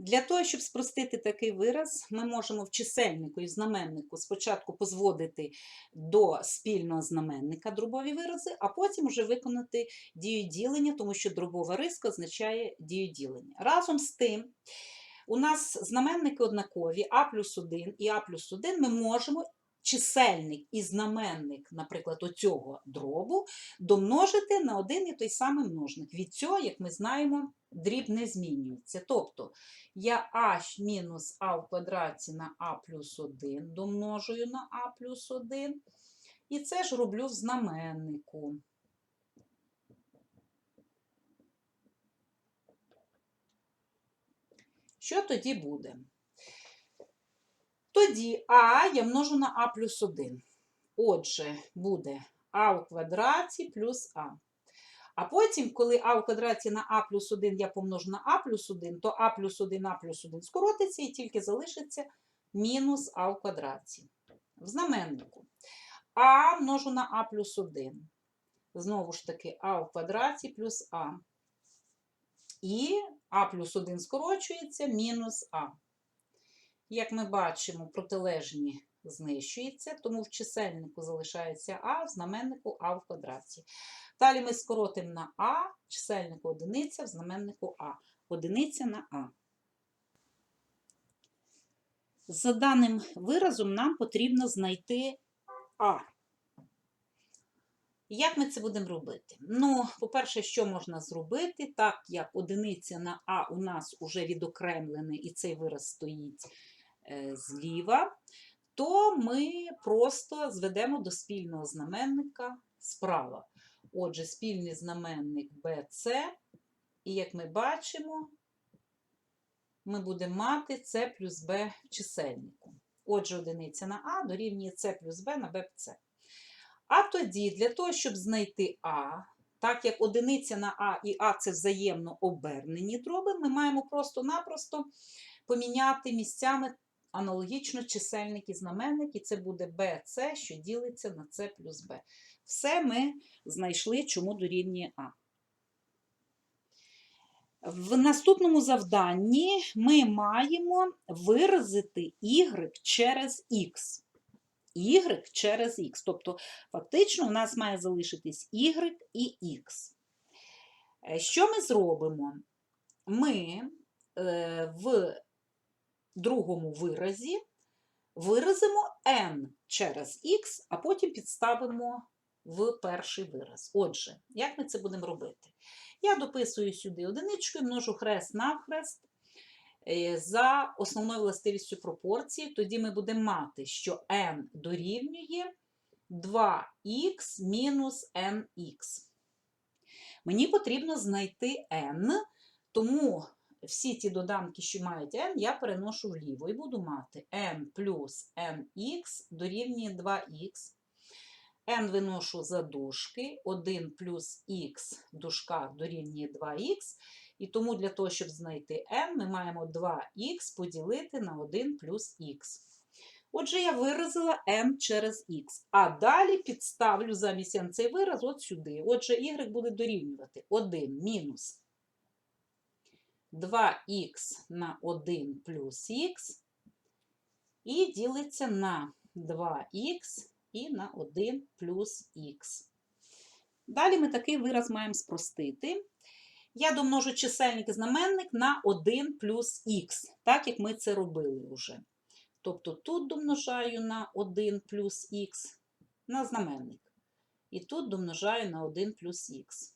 Для того, щоб спростити такий вираз, ми можемо в чисельнику і знаменнику спочатку позводити до спільного знаменника дробові вирази, а потім вже виконати дію ділення, тому що дробова риска означає дію ділення. Разом з тим, у нас знаменники однакові А плюс 1 і А плюс 1 ми можемо чисельник і знаменник, наприклад, оцього дробу, домножити на один і той самий множник. Від цього, як ми знаємо, дріб не змінюється. Тобто я а мінус а в квадраті на а плюс 1 домножую на а плюс 1. І це ж роблю в знаменнику. Що тоді буде? Тоді а я множу на а плюс 1. Отже, буде а в квадраті плюс а. А потім, коли а в квадраті на а плюс 1 я помножу на а плюс 1, то а плюс 1, а плюс 1 скоротиться і тільки залишиться мінус а в квадраті. В знаменнику. А множу на а плюс 1. Знову ж таки, а в квадраті плюс а. І а плюс 1 скорочується, мінус а. Як ми бачимо, протилежні знищуються, тому в чисельнику залишається а, в знаменнику а в квадраті. Далі ми скоротимо на а, чисельнику одиниця, в знаменнику а. Одиниця на а. За даним виразом нам потрібно знайти а. Як ми це будемо робити? Ну, по-перше, що можна зробити, так як одиниця на А у нас вже відокремлений, і цей вираз стоїть зліва, то ми просто зведемо до спільного знаменника справа. Отже, спільний знаменник BC, і як ми бачимо, ми будемо мати С плюс Б в чисельнику. Отже, одиниця на А дорівнює С плюс Б на БЦ. А тоді, для того, щоб знайти А, так як одиниця на А і А це взаємно обернені дроби, ми маємо просто-напросто поміняти місцями аналогічно чисельник і знаменник, і це буде BC, що ділиться на С плюс Б. Все ми знайшли, чому дорівнює А. В наступному завданні ми маємо виразити y через x. Y через X. Тобто, фактично, у нас має залишитись Y і X. Е, Що ми зробимо? Ми е, в другому виразі виразимо n через x, а потім підставимо в перший вираз. Отже, як ми це будемо робити? Я дописую сюди одиничку множу хрест навхрест е, за основною властивістю пропорції. Тоді ми будемо мати, що n дорівнює 2х мінус nx. Мені потрібно знайти n, тому всі ті доданки, що мають n, я переношу вліво і буду мати n плюс nx дорівнює 2х. n виношу за дужки, 1 плюс х в дужках дорівнює 2х. І тому для того, щоб знайти n, ми маємо 2х поділити на 1 плюс х. Отже, я виразила n через х. А далі підставлю замість n цей вираз от сюди. Отже, y буде дорівнювати 1 мінус 2х на 1 плюс х і ділиться на 2х і на 1 плюс х. Далі ми такий вираз маємо спростити. Я домножу чисельник і знаменник на 1 плюс х, так як ми це робили вже. Тобто тут домножаю на 1 плюс х на знаменник. І тут домножаю на 1 плюс х.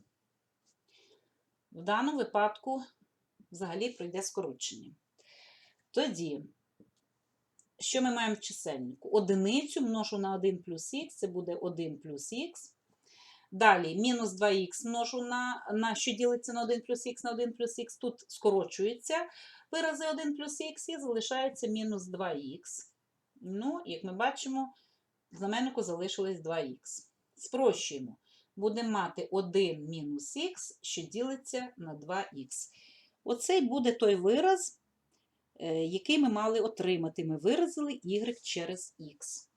В даному випадку взагалі пройде скорочення. Тоді, що ми маємо в чисельнику? Одиницю множу на 1 плюс х, це буде 1 плюс х. Далі, мінус 2х множу на, на що ділиться на 1 плюс х на 1 плюс х, тут скорочується вирази 1 плюс х і залишається мінус 2х. Ну, як ми бачимо, в знаменнику залишилось 2х. Спрощуємо. Будемо мати 1 мінус х, що ділиться на 2х. Оцей буде той вираз, е, який ми мали отримати. Ми виразили y через х.